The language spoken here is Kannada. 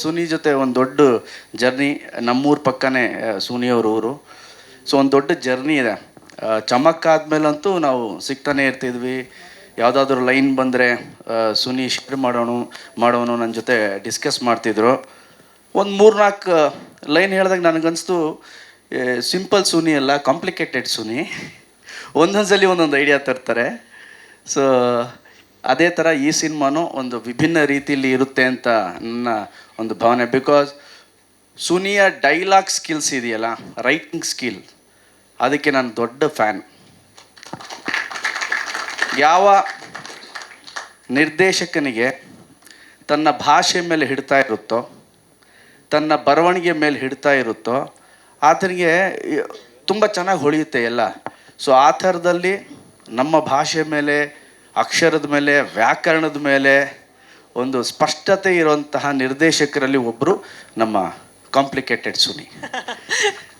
ಸುನಿ ಜೊತೆ ಒಂದು ದೊಡ್ಡ ಜರ್ನಿ, ನಮ್ಮೂರ ಪಕ್ಕನೇ ಸುನಿಯವ್ರ ಊರು. ಸೊ ಒಂದು ದೊಡ್ಡ ಜರ್ನಿ ಇದೆ. ಚಮಕ್ ಆದ್ಮೇಲಂತೂ ನಾವು ಸಿಗ್ತಾನೆ ಇರ್ತಿದ್ವಿ. ಯಾವುದಾದ್ರೂ ಲೈನ್ ಬಂದರೆ ಸುನಿ ಶೇರ್ ಮಾಡೋಣ ಮಾಡೋಣ ನನ್ನ ಜೊತೆ ಡಿಸ್ಕಸ್ ಮಾಡ್ತಿದ್ರು. ಒಂದು ಮೂರ್ನಾಲ್ಕು ಲೈನ್ ಹೇಳಿದಾಗ ನನಗನ್ನಿಸ್ತು ಸಿಂಪಲ್ ಸುನಿ ಅಲ್ಲ, ಕಾಂಪ್ಲಿಕೇಟೆಡ್ ಸುನಿ. ಒಂದೊಂದ್ಸಲಿ ಒಂದೊಂದು ಐಡಿಯಾ ತರ್ತಾರೆ. ಸೊ ಅದೇ ಥರ ಈ ಸಿನಿಮಾನು ಒಂದು ವಿಭಿನ್ನ ರೀತಿಯಲ್ಲಿ ಇರುತ್ತೆ ಅಂತ ನನ್ನ ಒಂದು ಭಾವನೆ. ಬಿಕಾಸ್ ಸುನಿಯ ಡೈಲಾಗ್ ಸ್ಕಿಲ್ಸ್ ಇದೆಯಲ್ಲ ರೈಟಿಂಗ್ ಸ್ಕಿಲ್ ಅದಕ್ಕೆ ನಾನು ದೊಡ್ಡ ಫ್ಯಾನ್ ಯಾವ ನಿರ್ದೇಶಕನಿಗೆ ತನ್ನ ಭಾಷೆ ಮೇಲೆ ಹಿಡ್ತಾ ಇರುತ್ತೋ, ತನ್ನ ಬರವಣಿಗೆ ಮೇಲೆ ಹಿಡ್ತಾ ಇರುತ್ತೋ, ಆತನಿಗೆ ತುಂಬ ಚೆನ್ನಾಗಿ ಹೊಳೆಯುತ್ತೆ ಎಲ್ಲ. ಸೊ ಆ ಥರದಲ್ಲಿ ನಮ್ಮ ಭಾಷೆ ಮೇಲೆ ಅಕ್ಷರದ ಮೇಲೆ ವ್ಯಾಕರಣದ ಮೇಲೆ ಒಂದು ಸ್ಪಷ್ಟತೆ ಇರುವಂತಹ ನಿರ್ದೇಶಕರಲ್ಲಿ ಒಬ್ಬರು ನಮ್ಮ ಕಾಂಪ್ಲಿಕೇಟೆಡ್ ಸುನಿ.